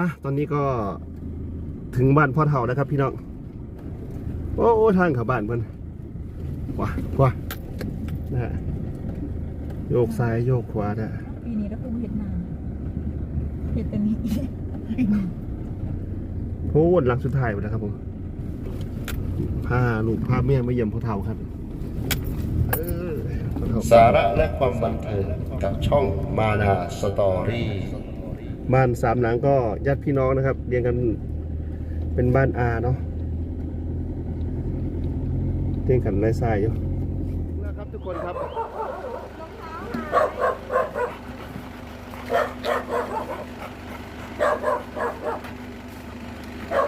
อะตอนนี้ก็ถึงบ้านพ่อเฒ่าแล้วครับ พี่น้อง โอ้โอ้ทางเข้าบ้านเพิ่นว้าว้านะฮะโยกซ้ายโยกขวานะปีนี้เราคงเห็ดนานเห็ดแต่นี้โพดหลังสุดท้ายไปแล้วครับผมพาลูกพาเมียมาเยี่ยมพ่อเฒ่าครับเออพ่อเฒ่าสาระและความบันเทิงกับช่องมานาสตอรี่ บ้านสามหลังก็ญาติพี่น้องนะครับเรียงกันเป็นบ้านอาเนาะเรียงกันไร้ทรายอยู่นะครับทุกคนครับ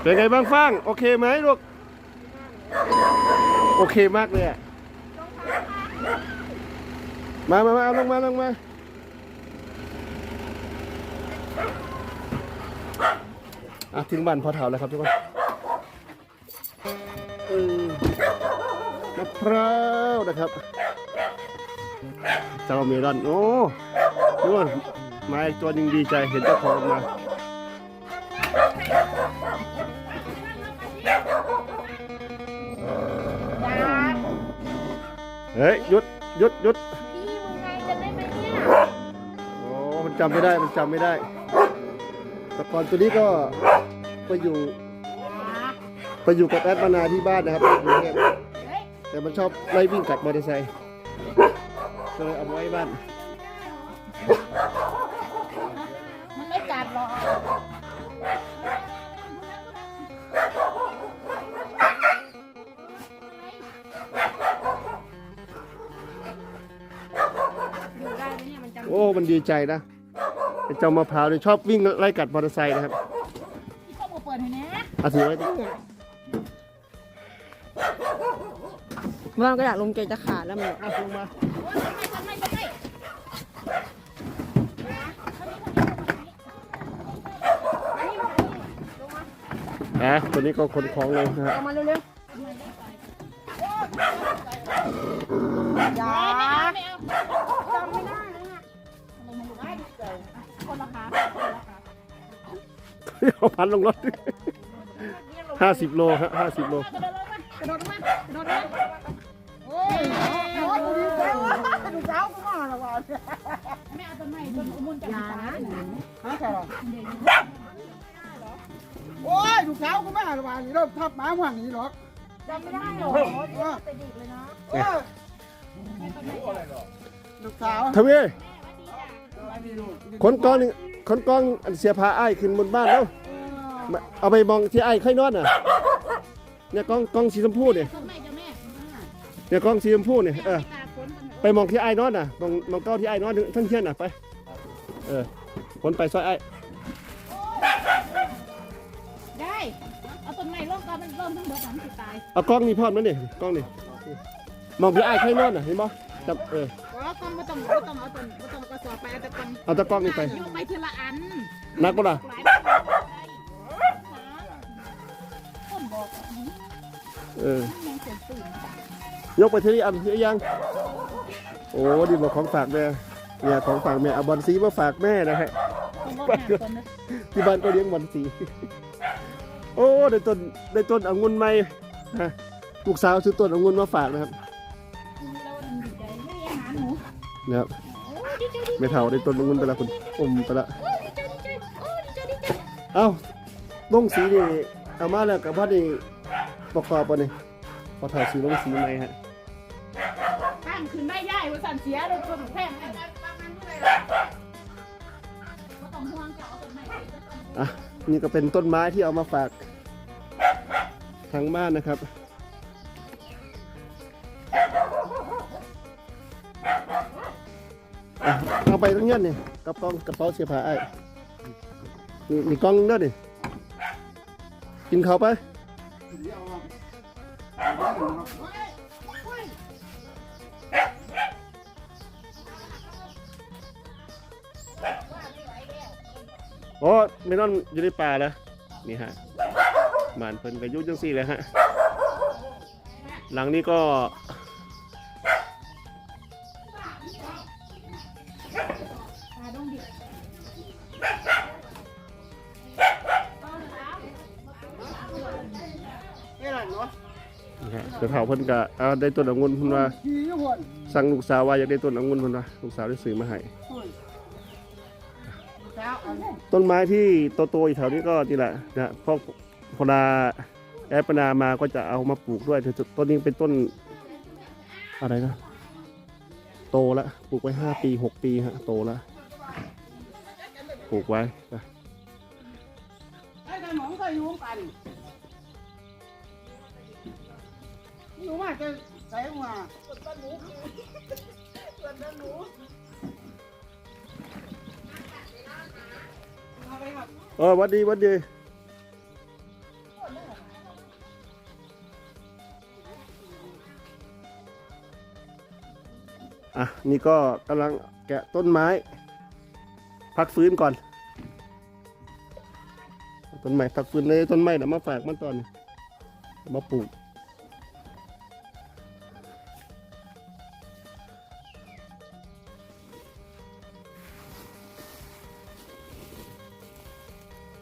เป็นไงบ้างฟ้างโอเคไหมลูกโอเคมากเลยอะมามามาเอาลงมาลงมา อะถึงบ้านพอเฒ่าแล้วครับทุกคนมะพร้าวนะครับเจ้าเมลอน โอ้ดูว่ามาอีกตัวหนึงดีใจเห็นเจ้าของมาเฮ้ยหยุดหยุดหยุด จำไม่ได้มันจำไม่ได้แต่ก่อนตัวนี้ก็ไปอยู่ไปอยู่กับแอดมานาที่บ้านนะครับที่กรุงเทพแต่มันชอบไล่วิ่งกัดมอเตอร์ไซค์ก็เลยเอามาไว้บ้านมันไม่กัดหรอกโอ้ มันดีใจนะ ไอ้เจ้ามะพร้าวเนี่ยชอบวิ่งไล่กัดมอเตอร์ไซค์นะครับพี่เข้ามาเปิดให้แน่เอาถือไว้ดิว่างก็อยากลงใจจะขาดแล้วมันอะลงมาทำไมทำไมอะตัวนี้ก็ขนของเลยนะฮะเอามาเร็วๆอย่า เอาพันลงรถห้าสิบโลฮะห้าสิบโลกระโดดลงมากระโดดลงมากระโดดลงมาโอ้ยโอ้ยดูเจ้าดูเจ้าก็มาแล้วว่ะไม่เอาต้นไม้ต้นอุโมงค์จับอย่าตานะนะฮะใช่หรอโอ้ยดูเจ้าก็มาแล้วว่ะนี่เราทับหมาหวังนี่หรอกจำไม่ได้หรอกแต่ดิบเลยนะเออลูกสาวทวีขนกองนี่ ขนกองอันเสียผ้าอ้ายขึ้นบนบ้านแล้วมาเอาไปมองที่ไอ้ายไข่นอนน่ะเนี่ยกองกองสีชมพูเนี่ยต้นไม้เจ้าแม่เนี่ยกองสีชมพูเนี่ยเออตาคนมันไปมองที่ไอ้ายนอนน่ะมองมองเก้าที่ไอ้ายนอนทั้งเที่ยนน่ะไปเออขนไปซอยไอ้ายได้ เอาต้นไม้ลงก่อนมันเริ่มทั้งหมดมันสิตาย เอากล้องนี่พอดมันนี่กล้องนี่มองที่ไอ้ายไข่นอนน่ะเห็นบ่จับเออ ก็ต้องไม่ต้องไม่ต้องเอาต้นไม่ต้องกระสอบไปเอาแต่ต้นเอาตะกล้องนี่ไปยู่ไปทีละอันนักบ่ล่ะ หลายคนบอกเออ แมงเสียงตื่นยกไปทีนี้อันที่ยัง โอ้ดีบอกของฝากแม่เนี่ยของฝากแม่เอาบอลซีมาฝากแม่นะฮะต้องบอกหาต้นนะที่บ้านก็เลี้ยงบอลสี โอ้ ได้ต้นได้ต้นองุ่นใหม่ฮะลูกสาวซื้อต้นองุ่นมาฝากนะครับ นูนะครับโอ้ดีใจดีไม่เท่าได้ต้นองุ่นไปแล้วคุณอมไปละโอ้ดีใจดีใจโอ้ดีใจดีใจเอ้าลงสีนี่เอามาแล้วกับพ่อนี่ประกอบปะนี่พอถ่ายสีลงสีใหม่ฮะตั้งขึ้นได้ย่ายว่าสั่นเสียเลยต้นแพงไงก็ต้องห่วงจะเอาต้นไม้ไปก็ต้องอะนี่ก็เป็นต้นไม้ที่เอามาฝากทางบ้านนะครับ ไปทั้งเงี้ยนี่กระเป๋ากระเป๋าเสียผ้าไอ้นี่นี่กล้องเด้อนี่กินข้าวไปโอ้ไม่นอนอยู่ในป่าแล้วนี่ฮะบ้านเพิ่นก็อยุ่จังสี่เลยฮะ หลังนี้ก็ แต่เฒ่าเพิ่นก็เอาได้ต้นองุ่นเพิ่นว่าขี่อยู่คนสั่งลูกสาวว่าอยากได้ต้นองุ่นเพิ่นว่าลูกสาวได้ซื้อมาให้เจ้าเอาเนี่ยต้นไม้ที่โตๆอยู่แถวนี้ก็นี่แหละนะเพราะพอลาแอปปนามาก็จะเอามาปลูกด้วยแต่ต้นนี้เป็นต้นอะไรนะ โตแล้วปลูกไว้ห้าปีหกปีฮะโตแล้วปลูกไว้นะ ไอ้ขนมก็อยู่กัน อยู่มาจะใส่มาเออวัดดีวัดดีอะ นี่ก็กำลังแกะต้นไม้ พักฟื้นก่อน ต้นไม้พักฟื้นเลยต้นไม้เดี๋ยวมาฝากมันตอนมาปลูก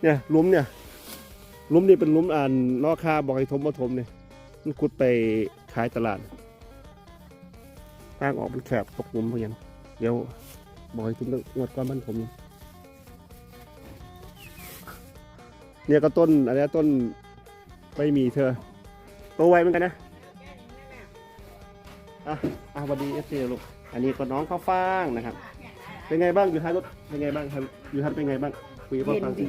เนี่ยลุมเนี่ยลุมนี่เป็นลุมอ่านนอกคาบอกให้ทมมาถมเนี่ยมันขุดไปขายตลาดทางออกมันแคบตกหลุมเพียงเดี๋ยวบอกให้ทุนต้องงวดก้อนมันผมเนี่ยก็ต้นอะไรต้นไม่มีเธอโตไวเหมือนกันนะอะอะสวัสดีเอฟซีลูกอันนี้ก็น้องข้าวฟ่างนะครับ เป็นไงบ้างอยู่ท้ายรถเป็นไงบ้างครับอยู่ท้ายเป็นไงบ้างคุยกับพ่อฟังสิ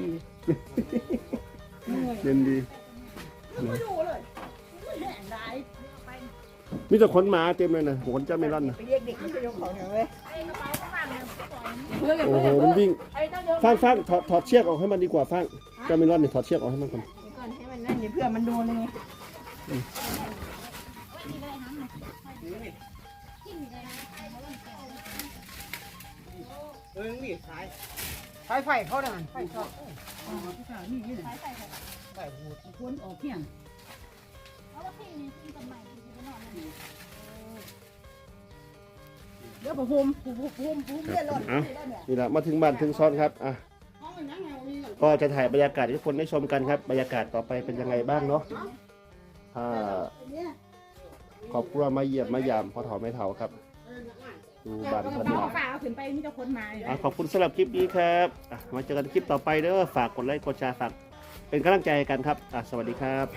เย็นดีไม่ดูเลยแห้งได้มีแต่ขนหมาเต็มเลยนะขนเจ้าเมลอนนะไปเรียกเด็กที่จะยกของเนี่ยเว้ยไอ้กระเป๋าข้างหลังเนี่ยเพื่อนโอ้โหมันวิ่งไอ้ต้องยกฟางฟางถอดถอดเชือกออกให้มันดีกว่าฟางเจ้าเมลอนเนี่ยถอดเชือกออกให้มันก่อนก่อนให้มันนั่นเดี๋ยวเพื่อนมันโดนเลยไงเออนี่สายสายไฟเขาเนี่ยไฟเขาอ๋อพี่สาวนี่นี่สายไฟไฟหูดควรออกเพียงเดี๋ยวผมภูมิภูมิภูมิภูมิเลื่อนรถเอานี่แหละมาถึงบ้านถึงซ้อนครับอะห้องมันยังไงวะนี่ก็จะถ่ายบรรยากาศให้ทุกคนได้ชมกันครับบรรยากาศต่อไปเป็นยังไงบ้างเนาะอ่าขอบคุณมาเยี่ยมมายามพอถอไม่เถาครับ ดูบ้านพันน้อลางฝ่าเอาขึ้นไปมีแต่คนมาอยู่อะขอบคุณสำหรับคลิปนี้ครับอะมาเจอกันคลิปต่อไปเด้อฝากกดไลค์กดแชร์ฝากเป็นกำลังใจให้กันครับอะสวัสดีครับ